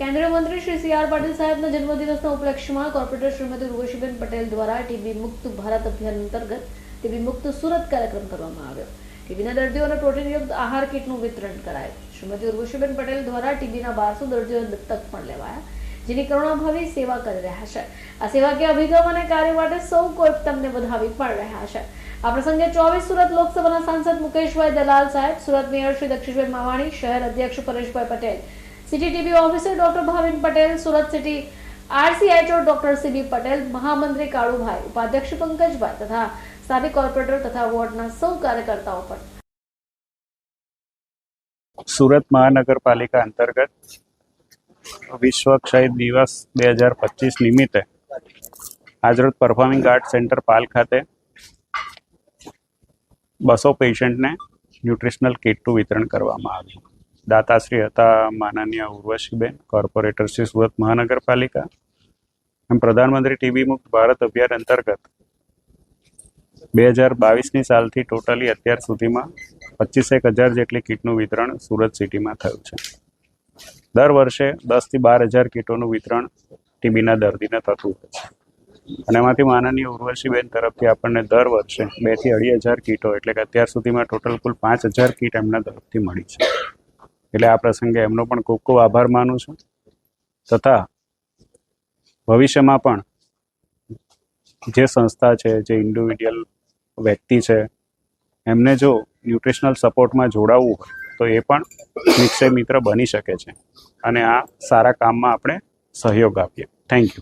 કેન્દ્રીય મંત્રી Shri C R Patil સાહેબના જન્મદિવસના ઉપલક્ષ્યમાં કોર્પોરેટર શ્રીમતી ઉર્વશીબેન પટેલ દ્વારા ટીબી મુક્ત ભારત અભિયાન અંતર્ગત ટીબી મુક્ત સુરત કાર્યક્રમ કરવામાં આવ્યો. ટીબીના દર્દીઓને પ્રોટીનયુક્ત આહાર કીટનું વિતરણ કરાયું. શ્રીમતી ઉર્વશીબેન પટેલ દ્વારા ટીબીના બારસો દર્દીઓ દત્તક પણ લેવાયા, જેની કરુણાભાવી સેવા કરી રહ્યા છે. આ સેવાકીય અભિગમ અને કાર્ય માટે સૌ કોઈ તમને વધાવી પણ રહ્યા છે. આ પ્રસંગે ચોવીસ સુરત લોકસભાના સાંસદ મુકેશભાઈ દલાલ સાહેબ, સુરત મેયર શ્રી દક્ષિશભાઈ માવાણી, શહેર અધ્યક્ષ Pareshbhai Patel city TB officer doctor Bhavin Patel Surat city RCHO doctor CB Patel મહામંત્રી કાળુભાઈ ઉપાધ્યક્ષ પંકજભાઈ તથા સ્થાનિક કોર્પોરેટર તથા વોર્ડના સૌ કાર્યકર્તાઓ પણ. સુરત મહાનગરપાલિકા અંતર્ગત વિશ્વ ક્ષય દિવસ બે હજાર પચીસ નિમિત્તે આજરોજ પરફોર્મિંગ આર્ટ સેન્ટર પાલ ખાતે બસો પેશન્ટને ન્યુટ્રિશનલ કિટનું વિતરણ કરવામાં આવ્યું. દાતાશ્રી હતા માનનીય ઉર્વશીબેન, કોર્પોરેટર સુરત મહાનગરપાલિકા એમ પ્રધાનમંત્રી ટીબી મુક્ત ભારત અભિયાન અંતર્ગત બે હજાર બાવીસની સાલથી ટોટલી અત્યાર સુધીમાં પચીસેક હજાર જેટલી કીટનું વિતરણ સુરત સિટીમાં થયું છે. દર વર્ષે દસથી બાર હજાર કીટોનું વિતરણ ટીબીના દર્દીને થતું હોય છે. અને એમાંથી માનનીય ઉર્વશીબેન તરફથી આપણને દર વર્ષે બેથી અઢી હજાર કીટો, એટલે કે અત્યાર સુધીમાં ટોટલ કુલ પાંચ હજાર કીટ એમના તરફથી મળી છે. એટલે આ પ્રસંગે એમનો પણ ખૂબ ખૂબ આભાર માનું છું. તથા ભવિષ્યમાં પણ જે સંસ્થા છે, જે ઇન્ડિવિડ્યુઅલ વ્યક્તિ છે, એમને જો ન્યુટ્રિશનલ સપોર્ટમાં જોડાવવું હોય, તો એ પણ નિશ્ચય મિત્ર બની શકે છે. અને આ સારા કામમાં આપણે સહયોગ આપીએ. Thank you